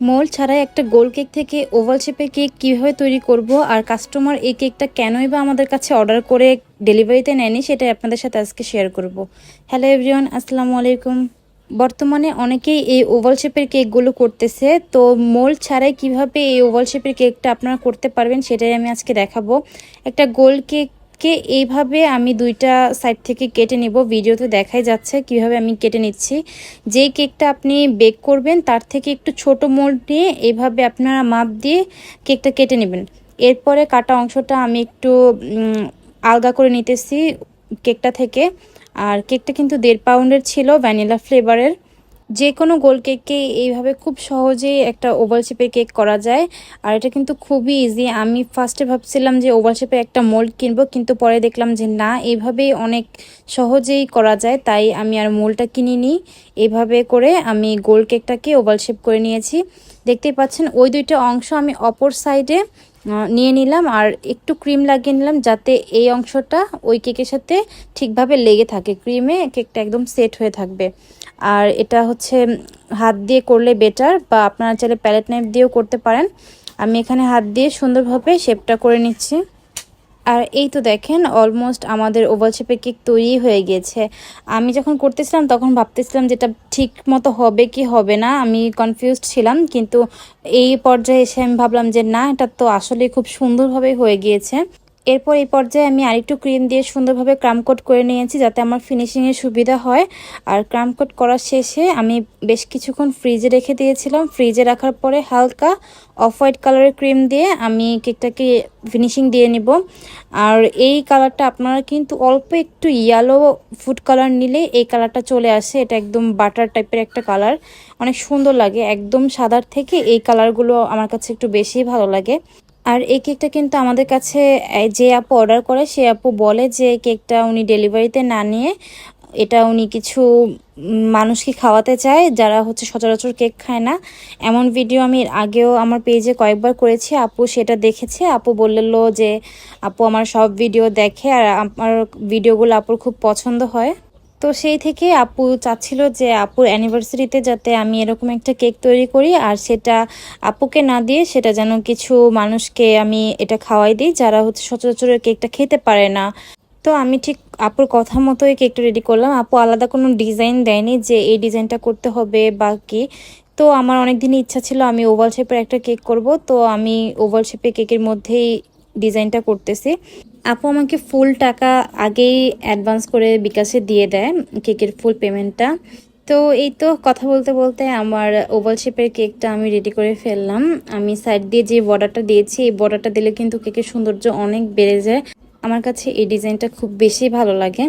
Mould ছাড়াই একটা গোল কেক থেকে ওভাল শেপের কেক কীভাবে তৈরি করব আর কাস্টমার এই কেকটা কেনই বা আমাদের কাছে অর্ডার করে ডেলিভারিতে নেয়নি সেটাই আপনাদের সাথে আজকে শেয়ার করব। হ্যালো এভরিওয়ান, আসসালামু আলাইকুম। বর্তমানে অনেকেই এই ওভাল শেপের কেকগুলো করতেছে, তো মোল ছাড়াই কীভাবে এই ওভাল শেপের কেকটা আপনারা করতে পারবেন সেটাই আমি আজকে দেখাবো। একটা গোল কেককে এইভাবে আমি দুইটা সাইড থেকে কেটে নেব। ভিডিওতে দেখাই যাচ্ছে কীভাবে আমি কেটে নিচ্ছি। যেই কেকটা আপনি বেক করবেন, তার থেকে একটু ছোট মোল্ড নিয়ে এইভাবে আপনারা মাপ দিয়ে কেকটা কেটে নেবেন। এরপরে কাটা অংশটা আমি একটু আলগা করে নিতেছি কেকটা থেকে। আর কেকটা কিন্তু দেড় পাউন্ডের ছিল, ভ্যানিলা ফ্লেভারের। যে কোনো গোল কেককে এইভাবে খুব সহজেই একটা ওভাল শেপের কেক করা যায়। আর এটা কিন্তু খুবই ইজি আমি ফার্স্টে ভাবছিলাম যে ওভাল শেপের একটা মোল্ড কিনবো, কিন্তু পরে দেখলাম যে না, এইভাবেই অনেক সহজেই করা যায়, তাই আমি আর মোলটা কিনিনি। এইভাবে করে আমি গোল কেকটাকে ওভাল শেপ করে নিয়েছি। দেখতেই পাচ্ছেন, ওই দুইটা অংশ আমি অপর সাইডে নিয়ে নিলাম, আর একটু ক্রিম লাগিয়ে নিলাম, যাতে এই অংশটা ওই কেকের সাথে ঠিকভাবে লেগে থাকে। ক্রিমে কেকটা একদম সেট হয়ে থাকবে। আর এটা হচ্ছে হাত দিয়ে করলে বেটার বা আপনারা চাইলে প্যালেট নাইফ দিয়েও করতে পারেন। আমি এখানে হাত দিয়ে সুন্দরভাবে শেপটা করে নিচ্ছি। আর এই তো দেখেন অলমোস্ট আমাদের ওভাল শেপের কেক তৈরি হয়ে গিয়েছে। আমি যখন করতেছিলাম, তখন ভাবতেছিলাম যেটা ঠিক মতো হবে কি হবে না, আমি কনফিউজড ছিলাম। কিন্তু এই পর্যায়ে এসে আমি ভাবলাম যে না, এটা তো আসলে খুব সুন্দরভাবে হয়ে গিয়েছে। এরপর এই পর্যায়ে আমি আরেকটু ক্রিম দিয়ে সুন্দরভাবে ক্রামকোট করে নিয়েছি যাতে আমার ফিনিশিংয়ের সুবিধা হয়। আর ক্রামকোট করার শেষে আমি বেশ কিছুক্ষণ ফ্রিজে রেখে দিয়েছিলাম। ফ্রিজে রাখার পরে হালকা অফ হোয়াইট কালারের ক্রিম দিয়ে আমি কেকটাকে ফিনিশিং দিয়ে নিব। আর এই কালারটা আপনারা কিন্তু অল্প একটু ইয়েলো ফুড কালার নিলে এই কালারটা চলে আসে। এটা একদম বাটার টাইপের একটা কালার অনেক সুন্দর লাগে। একদম সাদার থেকে এই কালারগুলো আমার কাছে একটু বেশি ভালো লাগে। আর এই কেকটা কিন্তু আমাদের কাছে যে আপু অর্ডার করে, সে আপু বলে যে কেকটা উনি ডেলিভারিতে না নিয়ে এটা উনি কিছু মানুষকে খাওয়াতে চায়, যারা হচ্ছে সচরাচর কেক খায় না। এমন ভিডিও আমি আগেও আমার পেজে কয়েকবার করেছি, আপু সেটা দেখেছে। আপু বলল যে, আপু আমার সব ভিডিও দেখে আর আমার ভিডিওগুলো আপুর খুব পছন্দ হয়। তো সেই থেকে আপু চাচ্ছিল যে আপুর অ্যানিভার্সারিতে যাতে আমি এরকম একটা কেক তৈরি করি, আর সেটা আপুকে না দিয়ে সেটা যেন কিছু মানুষকে আমি এটা খাওয়াই দিই, যারা হচ্ছে সচরাচর কেকটা খেতে পারে না। তো আমি ঠিক আপুর কথা মতোই কেকটা রেডি করলাম। আপু আলাদা কোনো ডিজাইন দেয়নি যে এই ডিজাইনটা করতে হবে বা কি। তো আমার অনেক দিনই ইচ্ছা ছিল আমি ওভাল শেপের একটা কেক করব, তো আমি ওভাল শেপের কেকের মধ্যেই ডিজাইনটা করতেছি। আপু আমাকে ফুল টাকা আগেই অ্যাডভান্স করে বিকাশে দিয়ে দেয়, কেকের ফুল পেমেন্টটা তো এই তো কথা বলতে বলতে আমার ওভাল শেপের কেকটা আমি রেডি করে ফেললাম। আমি সাইড দিয়ে যে বর্ডারটা দিয়েছি, এই বর্ডারটা দিলে কিন্তু কেকের সৌন্দর্য অনেক বেড়ে যায়। আমার কাছে এই ডিজাইনটা খুব বেশি ভালো লাগে।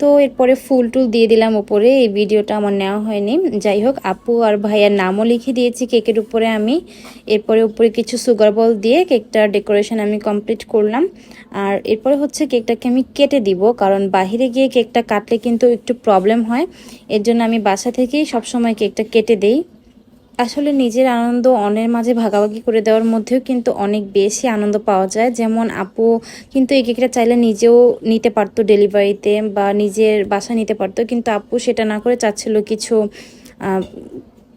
তো এরপরে ফুল টুল দিয়ে দিলাম উপরে, এই ভিডিওটা আমার নেওয়া হয়নি। যাই হোক, আপু আর ভাইয়ার নামও লিখে দিয়েছি কেকের উপরে আমি। এরপরে উপরে কিছু সুগার বল দিয়ে কেকটার ডেকোরেশন আমি কমপ্লিট করলাম। আর এরপরে হচ্ছে কেকটাকে আমি কেটে দিব, কারণ বাহিরে গিয়ে কেকটা কাটলে কিন্তু একটু প্রবলেম হয়। এর জন্য আমি বাসা থেকেই সবসময় কেকটা কেটে দেই। আসলে নিজের আনন্দ অন্যের মাঝে ভাগাভাগি করে দেওয়ার মধ্যেও কিন্তু অনেক বেশি আনন্দ পাওয়া যায়। যেমন আপু কিন্তু এই কেকটা চাইলে নিজেও নিতে পারতো ডেলিভারিতে বা নিজের বাসা নিতে পারতো। কিন্তু আপু সেটা না করে চাচ্ছিল কিছু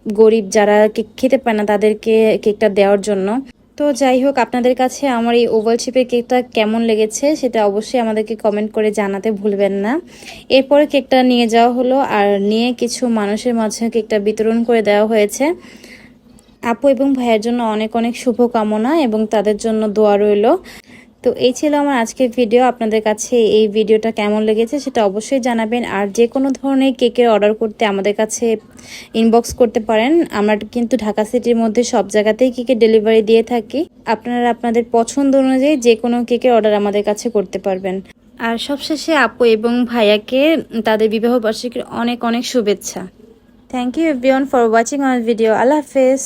গরিব যারা কেক খেতে পায় না তাদেরকে কেকটা দেওয়ার জন্য। তো যাই হোক, আপনাদের কাছে আমার এই ওভাল শেপের কেকটা কেমন লেগেছে সেটা অবশ্যই আমাদেরকে কমেন্ট করে জানাতে ভুলবেন না। এরপরে কেকটা নিয়ে যাওয়া হলো আর নিয়ে কিছু মানুষের মাঝে কেকটা বিতরণ করে দেওয়া হয়েছে। আপু এবং ভাইয়ের জন্য অনেক অনেক শুভকামনা এবং তাদের জন্য দোয়া রইল। তো এই ছিল আমার আজকের ভিডিও আপনাদের কাছে এই ভিডিওটা কেমন লেগেছে সেটা অবশ্যই জানাবেন। আর যে কোনো ধরনের কেকের অর্ডার করতে আমাদের কাছে ইনবক্স করতে পারেন। আমরা কিন্তু ঢাকা সিটির মধ্যে সব জায়গাতেই কেকের ডেলিভারি দিয়ে থাকি। আপনারা আপনাদের পছন্দ অনুযায়ী যে কোনো কেকের অর্ডার আমাদের কাছে করতে পারবেন। আর সবশেষে আপু এবং ভাইয়াকে তাদের বিবাহ বার্ষিকীর অনেক অনেক শুভেচ্ছা। Thank you everyone for watching আমার ভিডিও আল্লাহ হাফেজ।